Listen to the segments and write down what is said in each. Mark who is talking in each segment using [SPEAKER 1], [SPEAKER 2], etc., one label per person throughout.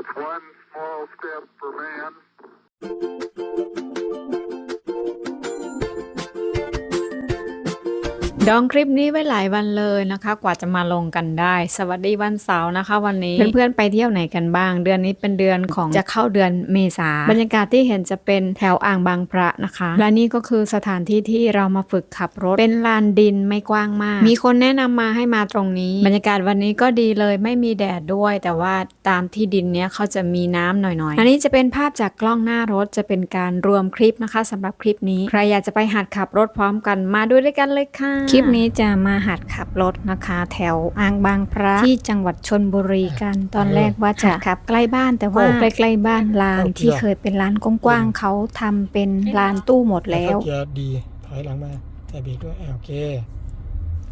[SPEAKER 1] That's one small step for man,
[SPEAKER 2] ดองคลิปนี้ไว้หลายวันเลยนะคะ กว่าจะมาลงกันได้ สวัสดีวันเสาร์นะคะ วันนี้เพื่อนๆไปเที่ยวไหนกันบ้าง เดือนนี้เป็นเดือนของจะเข้าเดือนเมษาบรรยากาศที่เห็นจะเป็นแถวอ่างบางพระนะคะ และนี่ก็คือสถานที่ที่เรามาฝึกขับรถเป็นลานดินไม่กว้างมาก มีคนแนะนำมาให้มาตรงนี้ บรรยากาศวันนี้ก็ดีเลยไม่มีแดดด้วย แต่ว่าตามที่ดินเนี้ยเขาจะมีน้ำหน่อยๆอันนี้จะเป็นภาพจากกล้องหน้ารถจะเป็นการรวมคลิปนะคะสำหรับคลิปนี้ใครอยากจะไปหัดขับรถพร้อมกันมาด้วยด้วยกันเลยค่ะคลิปนี้จะมาหัดขับรถนะคะ แถวอ่างบางพระที่จังหวัดชนบุรีกัน ตอนแรกว่าจะขับใกล้บ้านแต่ว่าใกล้ๆบ้านลานที่เคยเป็นร้านกว้างๆเขาทำเป็นลานตู้หมดแล้ว
[SPEAKER 3] เกียร์ดีถอยหลังมาแต่เบรกด้วยอ่าโอเค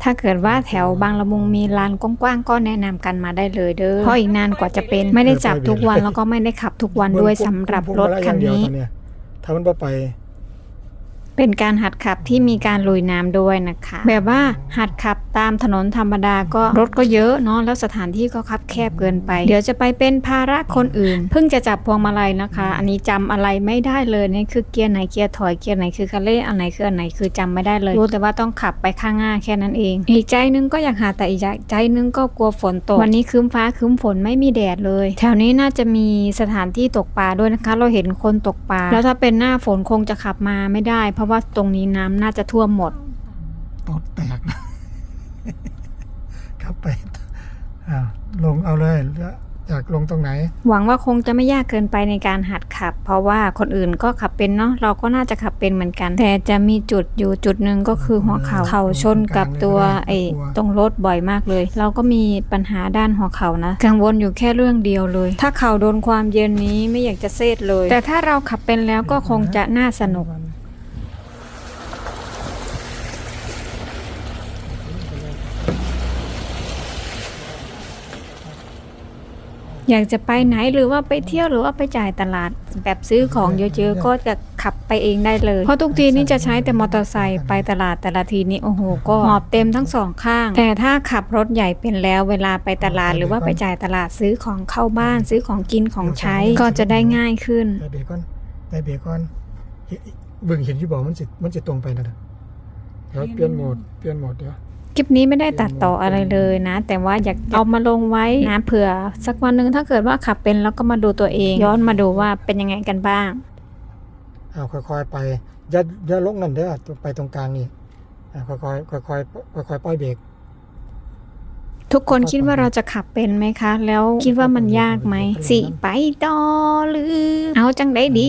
[SPEAKER 2] ถ้าเกิดว่าแถวบางละมุงมีลานกว้างๆก็แนะนำกันมาได้เลยเด้อเพราะอีกนานกว่าจะเป็นไม่ได้จับทุกวันแล้วก็ไม่ได้ขับทุกวันด้วยสำหรับรถคันนี้
[SPEAKER 3] ถ้ามันบ่ไป
[SPEAKER 2] เป็นการหัดขับที่มีการลุยน้ำด้วยนะคะ แบบว่าหัดขับตามถนนธรรมดาก็รถก็เยอะเนาะแล้วสถานที่ก็คับแคบเกินไป เดี๋ยวจะไปเป็นภาระคนอื่น เพิ่งจะจับพวงมาลัยนะคะ อันนี้จำอะไรไม่ได้เลยนี่คือเกียร์ไหนเกียร์ถอยเกียร์ไหนคือคันเร่อันไหนคืออันไหนคือจำไม่ได้เลย รู้แต่ว่าต้องขับไปข้างหน้าแค่นั้นเอง อีกใจนึงก็อยากหาแต่อีกใจนึงก็กลัวฝนตก วันนี้คืมฟ้าคืมฝนไม่มีแดดเลย แถวนี้น่าจะมีสถานที่ตกปลาด้วยนะคะ เราเห็นคนตกปลาแล้วถ้าเป็นหน้าฝนคงจะขับมาไม่ได้เพราะว่าตรงนี้น้ำน่าจะท่วมหมด
[SPEAKER 3] ตดแตกนะขับไปอ่าลงเอาเลยแล้วอยากลงตรงไหน
[SPEAKER 2] หวังว่าคงจะไม่ยากเกินไปในการหัดขับ เพราะว่าคนอื่นก็ขับเป็นเนาะเราก็น่าจะขับเป็นเหมือนกัน แต่จะมีจุดอยู่จุดหนึ่งก็คือหัวเขา่าเข่าชนกับตัวไอ้ตรงรถบ่อยมากเลย เราก็มีปัญหาด้านหัวเข่านะกังวลอยู่แค่เรื่องเดียวเลย ถ้าเข่าโดนความเย็นนี้ไม่อยากจะเซตเลย แต่ถ้าเราขับเป็นแล้วก็คงจะน่าสนุก อยากจะไปไหนหรือว่าไปเที่ยวหรือว่าไปจ่ายตลาด แบบซื้อของเยอะๆก็จะขับไปเองได้เลย เพราะทุกทีนี่จะใช้แต่มอเตอร์ไซค์ไปตลาดแต่ละทีนี่โอ้โหก็หอบเต็มทั้งสองข้าง แต่ถ้าขับรถใหญ่เป็นแล้วเวลาไปตลาดหรือว่าไปจ่ายตลาดซื้อของเข้าบ้าน ซื้อของกินของใช้ก็จะได้ง่ายขึ้น
[SPEAKER 3] แต่เบรกก่อนแต่เบรกก่อนเห็นเบิ่งเห็นที่บอกมันจะมันจะตรงไปนะเดี๋ยวเปลี่ยนโหมดเปลี่ยนโหมดเดี๋ยว
[SPEAKER 2] ค ลิปนี้ไม่ได้ตัดต่ออะไรเลยนะ แต่ว่าอยากเอามาลงไว้นะเผื่อ สักวันหนึ่งถ้าเกิดว่าขับเป็นแล้วก็มาดูตัวเอง ย้อนมาดูว่าเป็นยังไงกันบ้าง
[SPEAKER 3] เอาค่อยๆไปอย่าอย่าลงนั่นเด้อไปตรงกลางนี่อ่าค่อยๆค่อยๆค่อยๆปล่อยเบรก
[SPEAKER 2] ทุกคนคิดว่าเราจะขับเป็นไหมคะ แล้วคิดว่ามันยากไหมสิไปต่อหรือ เอาจังได้ดี